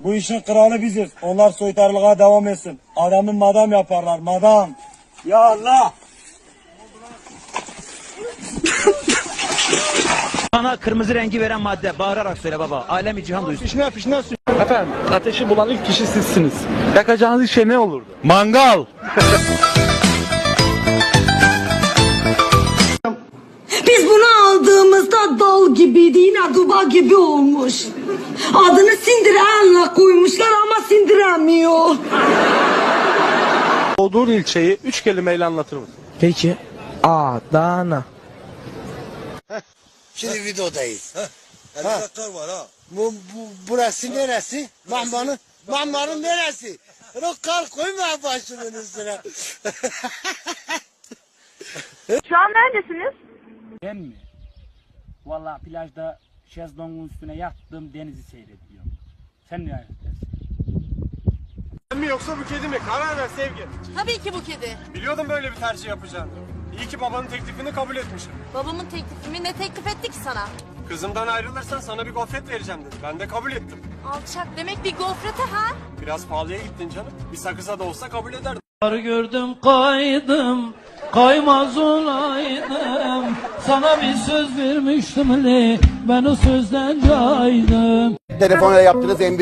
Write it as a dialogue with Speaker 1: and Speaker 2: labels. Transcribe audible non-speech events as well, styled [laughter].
Speaker 1: Bu işin kralı biziz. Onlar soytarılığa devam etsin. Adamı madam yaparlar madam. Ya Allah.
Speaker 2: Bana kırmızı rengi veren madde. Bağırarak söyle baba. Alemi cihan duysun.
Speaker 3: Pişne sür. Efendim ateşi bulan ilk kişi sizsiniz. Yakacağınız şey ne olurdu? Mangal. [laughs]
Speaker 4: dal gibiydi yine duba gibi olmuş. Adını sindirenle koymuşlar ama sindiremiyor.
Speaker 3: Doğduğun ilçeyi üç kelimeyle anlatır mısın?
Speaker 5: Peki. Adana. [laughs]
Speaker 6: Şimdi videodayız. Ha. Bu, bu, burası neresi? Mambanın, mambanın neresi? Rokkal koyma başımın üstüne.
Speaker 7: Şu an neredesiniz?
Speaker 8: Ben mi? Valla plajda şezlongun üstüne yattım denizi seyrediyorum. Sen ne ayaktasın?
Speaker 3: Ben mi yoksa bu kedi mi? Karar ver sevgi.
Speaker 7: Tabii ki bu kedi.
Speaker 3: Biliyordum böyle bir tercih yapacağını. İyi ki babanın teklifini kabul etmişim.
Speaker 7: Babamın teklifimi ne teklif etti ki sana?
Speaker 3: Kızımdan ayrılırsan sana bir gofret vereceğim dedi. Ben de kabul ettim.
Speaker 7: Alçak demek bir gofrete ha?
Speaker 3: Biraz pahalıya gittin canım. Bir sakıza da olsa kabul ederdim.
Speaker 9: gördüm kaydım Kaymaz olaydım Sana bir söz vermiştim li Ben o sözden caydım
Speaker 6: Telefonla yaptığınız büyük